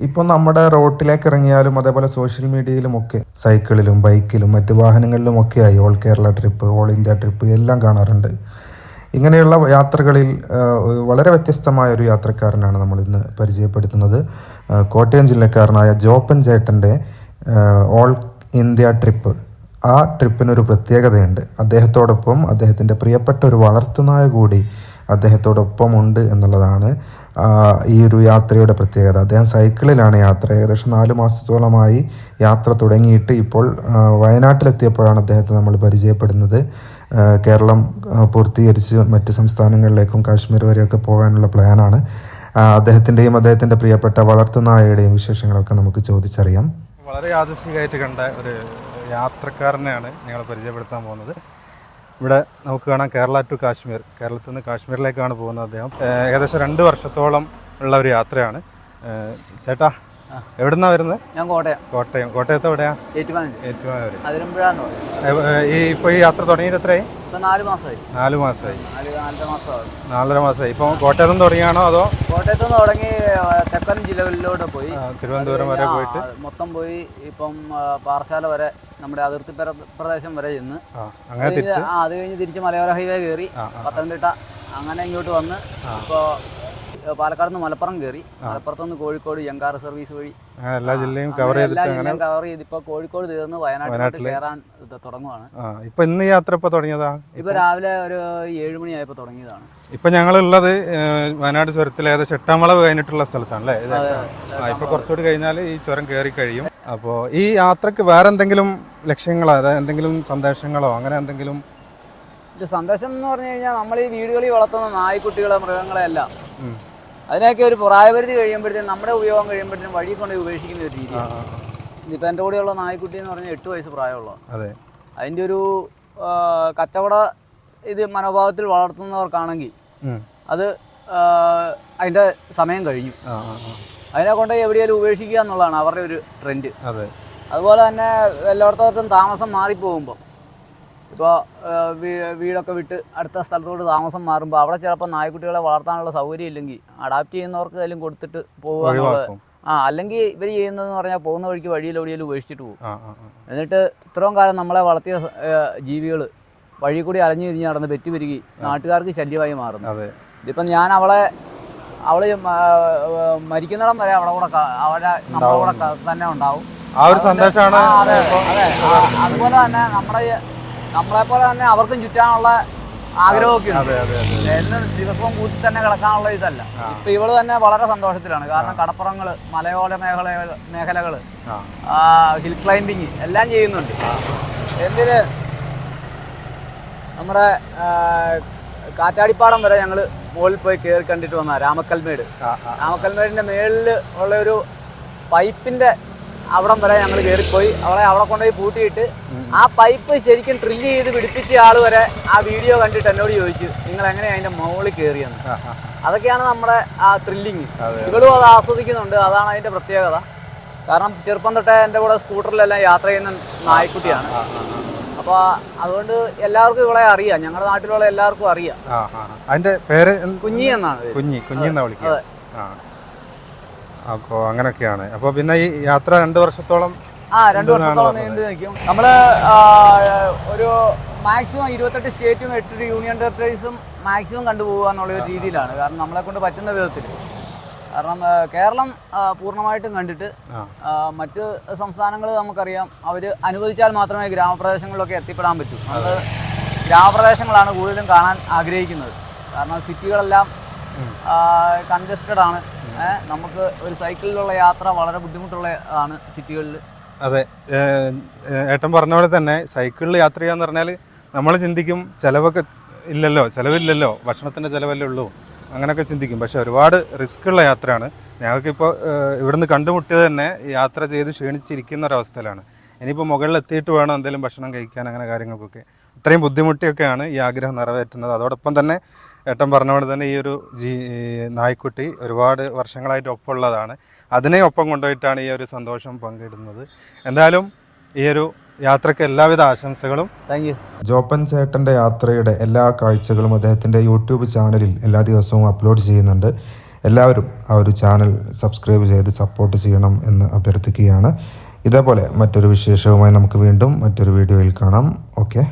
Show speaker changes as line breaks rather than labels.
ഇപ്പോൾ നമ്മുടെ റോട്ടിലേക്ക് ഇറങ്ങിയാലും അതേപോലെ സോഷ്യൽ മീഡിയയിലും ഒക്കെ സൈക്കിളിലും ബൈക്കിലും മറ്റു വാഹനങ്ങളിലും ഒക്കെ ആയി. All Kerala trip all India trip എല്ലാം കാണാറുണ്ട്. ഇങ്ങനെയുള്ള യാത്രകളിൽ വളരെ വ്യത്യസ്തമായ ഒരു യാത്രക്കാരനാണ് നമ്മൾ ഇന്ന് പരിചയപ്പെടുത്തുന്നത്. കോട്ടയം ജില്ലക്കാരനായ ജോപ്പൻ ചേട്ടന്റെ ഓൾ ഇന്ത്യ ട്രിപ്പ് ആ ട്രിപ്പിനൊരു പ്രത്യേകതയുണ്ട്. അദ്ദേഹത്തോടൊപ്പം അദ്ദേഹത്തിന്റെ പ്രിയപ്പെട്ട ഒരു വളർത്തുനായ കൂടി അദ്ദേഹത്തോടൊപ്പമുണ്ട് എന്നുള്ളതാണ് ഈ ഒരു യാത്രയുടെ പ്രത്യേകത. അദ്ദേഹം സൈക്കിളിലാണ് യാത്ര ഏകദേശം നാല് മാസത്തോളമായി യാത്ര തുടങ്ങിയിട്ട് ഇപ്പോൾ വയനാട്ടിലെത്തിയപ്പോഴാണ് അദ്ദേഹത്തെ നമ്മൾ പരിചയപ്പെടുന്നത്. കേരളം പൂർത്തീകരിച്ച് മറ്റ് സംസ്ഥാനങ്ങളിലേക്കും കാശ്മീർ വരെയൊക്കെ പോകാനുള്ള പ്ലാനാണ്. അദ്ദേഹത്തിന്റെയും അദ്ദേഹത്തിന്റെ പ്രിയപ്പെട്ട വളർത്തുനായയുടെയും വിശേഷങ്ങളൊക്കെ നമുക്ക് ചോദിച്ചറിയാം.
വളരെ ആദർശികമായിട്ട് കണ്ട ഒരു യാത്രക്കാരനെയാണ് ഞങ്ങൾ പരിചയപ്പെടുത്താൻ പോകുന്നത്. ഇവിടെ നമുക്ക് കാണാം കേരള ടു കാശ്മീർ. കേരളത്തിൽ നിന്ന് കാശ്മീരിലേക്കാണ് പോകുന്നത് അദ്ദേഹം. ഏകദേശം രണ്ട് വർഷത്തോളം ഉള്ള ഒരു യാത്രയാണ്. ചേട്ടാ എവിടുന്നാ വരുന്നത്?
ഞാൻ കോട്ടയം.
കോട്ടയം. കോട്ടയത്ത് എവിടെയാ?
ഏറ്റുമാനൂർ
ഈ ഇപ്പൊ ഈ യാത്ര തുടങ്ങിയിട്ട് എത്രയായി?
നാല് മാസമായി
നാല് മാസമായി
നാലര മാസമായി
ഇപ്പൊ കോട്ടയത്ത് തുടങ്ങിയാണോ അതോ?
കോട്ടയത്ത് നിന്ന് തുടങ്ങി തെക്കൻ ജില്ലകളിലോട്ട് പോയി.
തിരുവനന്തപുരം വരെ പോയിട്ട്.
മൊത്തം പോയി ഇപ്പം പാറശാല വരെ നമ്മുടെ അതിർത്തി പ്ര- പ്രദേശം വരെ ചെന്ന്
ആ
അത് കഴിഞ്ഞ് തിരിച്ച് മലയോര ഹൈവേ കയറി പത്തനംതിട്ട അങ്ങനെ ഇങ്ങോട്ട് വന്ന് ഇപ്പോൾ പാലക്കാട് നിന്ന് മലപ്പുറം കയറി മലപ്പുറത്ത് നിന്ന് കോഴിക്കോട് യങ്കാർ സർവീസ് വഴി.
എല്ലാ ജില്ലയും കവർ ചെയ്തിട്ട്
കവർ ചെയ്ത് ഇപ്പോൾ കോഴിക്കോട് തീർന്ന് വയനാട്ടിലോട്ട് കയറാൻ തുടങ്ങുവാണ്.
ഇപ്പൊ ഇപ്പം ഇന്ന് യാത്ര ഇപ്പോൾ തുടങ്ങിയതാ?
ഇപ്പൊ രാവിലെ ഒരു ഏഴ് മണിയായപ്പോൾ തുടങ്ങിയതാണ്.
ഇപ്പൊ ഞങ്ങളുള്ളത് ഉള്ളത് വയനാട് ചുരത്തിൽ ഏകദേശം എട്ടാം വളവ് കഴിഞ്ഞിട്ടുള്ള സ്ഥലത്താണ് അല്ലേ ഇപ്പൊ കുറച്ചുകൂടി കഴിഞ്ഞാൽ ഈ ചുരം കയറി കഴിയും. അപ്പോൾ ഈ യാത്രയ്ക്ക് വേറെ എന്തെങ്കിലും ലക്ഷ്യങ്ങളോ അതായത് എന്തെങ്കിലും സന്ദേശങ്ങളോ അങ്ങനെ എന്തെങ്കിലും?
ഇത് സന്ദേശം എന്ന് പറഞ്ഞു കഴിഞ്ഞാൽ നമ്മൾ ഈ വീടുകളിൽ വളർത്തുന്ന നായ്ക്കുട്ടികളെ മൃഗങ്ങളെ അല്ല അതിനൊക്കെ ഒരു പ്രായപരിധി കഴിയുമ്പോഴത്തേക്കും നമ്മുടെ ഉപയോഗം കഴിയുമ്പോഴത്തേക്കും വഴി കൊണ്ട് ഉപേക്ഷിക്കുന്ന ഒരു രീതിയാണ്. ഇപ്പം എന്റെ കൂടെയുള്ള നായ്ക്കുട്ടി എന്ന് പറഞ്ഞാൽ എട്ട് വയസ്സ് പ്രായമുള്ള.
അതെ.
അതിന്റെ ഒരു കച്ചവട ഇത് മനോഭാവത്തിൽ വളർത്തുന്നവർക്കാണെങ്കിൽ. അത് അതിന്റെ സമയം കഴിഞ്ഞു. അതിനെ കൊണ്ട് എവിടെയാലും ഉപേക്ഷിക്കുക എന്നുള്ളതാണ് അവരുടെ ഒരു ട്രെൻഡ്
അതെ.
അതുപോലെ തന്നെ എല്ലായിടത്തോട്ടും താമസം മാറിപ്പോകുമ്പോൾ ഇപ്പോൾ വീടൊക്കെ വിട്ട് അടുത്ത സ്ഥലത്തോട്ട് താമസം മാറുമ്പോൾ അവിടെ ചിലപ്പോൾ നായ്ക്കുട്ടികളെ വളർത്താനുള്ള സൗകര്യം ഇല്ലെങ്കിൽ അഡാപ്റ്റ് ചെയ്യുന്നവർക്ക് അതിലും കൊടുത്തിട്ട് പോകുക ആ അല്ലെങ്കിൽ ഇവർ ചെയ്യുന്നതെന്ന് പറഞ്ഞാൽ പോകുന്ന വഴിക്ക് വഴിയിൽ എവിടെയെങ്കിലും ഉപേക്ഷിച്ചിട്ട് പോകും. എന്നിട്ട് ഇത്രയും കാലം നമ്മളെ വളർത്തിയ ജീവികൾ വഴി കൂടി അലഞ്ഞു തിരിഞ്ഞ് നടന്ന് പെറ്റി പെരുകി നാട്ടുകാർക്ക് ശല്യമായി മാറുന്നു. ഇതിപ്പം ഞാൻ അവളെ അവൾ മരിക്കുന്നിടം വരെ അവളെ കൂടെ അവളെ നമ്മളെ കൂടെ തന്നെ ഉണ്ടാവും.
ആ ഒരു സന്ദേശമാണ്
അതെ അതെ. അതുപോലെ തന്നെ നമ്മുടെ നമ്മളെ പോലെ തന്നെ അവർക്കും ചുറ്റാനുള്ള ആഗ്രഹമൊക്കെ ഉണ്ട്. എന്ന് ദിവസവും കൂത്തി തന്നെ കിടക്കാനുള്ള ഇതല്ല. ഇപ്പൊ ഇവൾ തന്നെ വളരെ സന്തോഷത്തിലാണ്. കാരണം കടപ്പുറങ്ങൾ മലയോര മേഖല മേഖലകൾ
ആ.
ഹിൽ ക്ലൈംബിങ് എല്ലാം ചെയ്യുന്നുണ്ട്. എന്തിന്? നമ്മുടെ കാറ്റാടിപ്പാടം വരെ ഞങ്ങൾ മുകളിൽ പോയി കയറി കണ്ടിട്ട് വന്ന രാമക്കൽമേട്. രാമക്കൽമേടിന്റെ മേളിൽ ഉള്ള ഒരു പൈപ്പിന്റെ അവിടം വരെ ഞങ്ങൾ കയറിപ്പോയി. അവളെ അവിടെ കൊണ്ടുപോയി പൂട്ടിയിട്ട് ആ പൈപ്പ് ശരിക്കും ഡ്രില്ല് ചെയ്ത് പിടിപ്പിച്ച ആൾ വരെ ആ വീഡിയോ കണ്ടിട്ട് എന്നോട് ചോദിച്ചു നിങ്ങൾ എങ്ങനെയാണ് അതിന്റെ മുകളിൽ കയറിയെന്ന് അതൊക്കെയാണ് നമ്മുടെ ആ ത്രില്ലിങ് ഇവളും അത് ആസ്വദിക്കുന്നുണ്ട്. അതാണ് അതിന്റെ പ്രത്യേകത. കാരണം ചെറുപ്പം തൊട്ടേ എന്റെ കൂടെ സ്കൂട്ടറിലെല്ലാം യാത്ര ചെയ്യുന്ന നായ്ക്കുട്ടിയാണ്. അപ്പോൾ അതുകൊണ്ട് എല്ലാവർക്കും ഇവളെ അറിയാം. ഞങ്ങളുടെ നാട്ടിലുള്ള എല്ലാവർക്കും അറിയാം.
അതിന്റെ പേര്
കുഞ്ഞി എന്നാണ് കുഞ്ഞി
കുഞ്ഞി എന്നാ വിളിക്കുക. അപ്പോൾ അങ്ങനെയൊക്കെയാണ് അപ്പോൾ പിന്നെ ഈ യാത്ര രണ്ട് വർഷത്തോളം
ആ രണ്ട് വർഷത്തോളം നീണ്ടു നിൽക്കും. നമ്മൾ ഒരു മാക്സിമം ഇരുപത്തെട്ട് സ്റ്റേറ്റും എട്ട് യൂണിയൻ ടെറിട്ടറീസും മാക്സിമം കണ്ടുപോകുക എന്നുള്ള ഒരു രീതിയിലാണ്. കാരണം നമ്മളെ കൊണ്ട് പറ്റുന്ന വിധത്തിൽ കാരണം കേരളം പൂർണമായിട്ടും കണ്ടിട്ട് മറ്റ് സംസ്ഥാനങ്ങൾ നമുക്കറിയാം അവർ അനുവദിച്ചാൽ മാത്രമേ ഗ്രാമപ്രദേശങ്ങളിലൊക്കെ എത്തിപ്പെടാൻ പറ്റൂ. നമ്മൾ ഗ്രാമപ്രദേശങ്ങളാണ് കൂടുതലും കാണാൻ ആഗ്രഹിക്കുന്നത്. കാരണം സിറ്റികളെല്ലാം കൺജസ്റ്റഡ് ആണ്. നമുക്ക് ഒരു സൈക്കിളിലുള്ള യാത്ര വളരെ ബുദ്ധിമുട്ടുള്ള ആണ് സിറ്റികളിൽ
അതെ. ഏട്ടൻ പറഞ്ഞ പോലെ തന്നെ സൈക്കിളിൽ യാത്ര ചെയ്യാന്ന് പറഞ്ഞാൽ നമ്മൾ ചിന്തിക്കും ചിലവൊക്കെ ഇല്ലല്ലോ ചിലവില്ലല്ലോ ഭക്ഷണത്തിന്റെ ചിലവല്ലേ ഉള്ളൂ. അങ്ങനെയൊക്കെ ചിന്തിക്കും. പക്ഷെ ഒരുപാട് റിസ്ക് ഉള്ള യാത്രയാണ് ഞങ്ങൾക്കിപ്പോൾ ഇവിടുന്ന് കണ്ടുമുട്ടിയത് തന്നെ യാത്ര ചെയ്ത് ക്ഷീണിച്ചിരിക്കുന്ന ഒരവസ്ഥയിലാണ്. ഇനിയിപ്പോൾ മുകളിൽ എത്തിയിട്ട് വേണം എന്തെങ്കിലും ഭക്ഷണം കഴിക്കാൻ അങ്ങനെ കാര്യങ്ങൾക്കൊക്കെ. അത്രയും ബുദ്ധിമുട്ടിയൊക്കെയാണ് ഈ ആഗ്രഹം നിറവേറ്റുന്നത്. അതോടൊപ്പം തന്നെ ഏട്ടൻ പറഞ്ഞ പോലെ തന്നെ ഈ ഒരു ജീ നായ്ക്കുട്ടി ഒരുപാട് വർഷങ്ങളായിട്ട് ഒപ്പമുള്ളതാണ്. അതിനെ ഒപ്പം കൊണ്ടുപോയിട്ടാണ് ഈ ഒരു സന്തോഷം പങ്കിടുന്നത്. എന്തായാലും ഈ ഒരു യാത്രയ്ക്ക് എല്ലാവിധ ആശംസകളും.
താങ്ക് യു
ജോപ്പൻ ചേട്ടന്റെ യാത്രയുടെ എല്ലാ കാഴ്ചകളും അദ്ദേഹത്തിന്റെ യൂട്യൂബ് ചാനലിൽ എല്ലാ ദിവസവും അപ്ലോഡ് ചെയ്യുന്നുണ്ട്. എല്ലാവരും ആ ഒരു ചാനൽ സബ്സ്ക്രൈബ് ചെയ്ത് സപ്പോർട്ട് ചെയ്യണം എന്ന് അഭ്യർത്ഥിക്കുകയാണ്. ഇതേപോലെ മറ്റൊരു വിശേഷവുമായി നമുക്ക് വീണ്ടും മറ്റൊരു വീഡിയോയിൽ കാണാം. ഓക്കെ.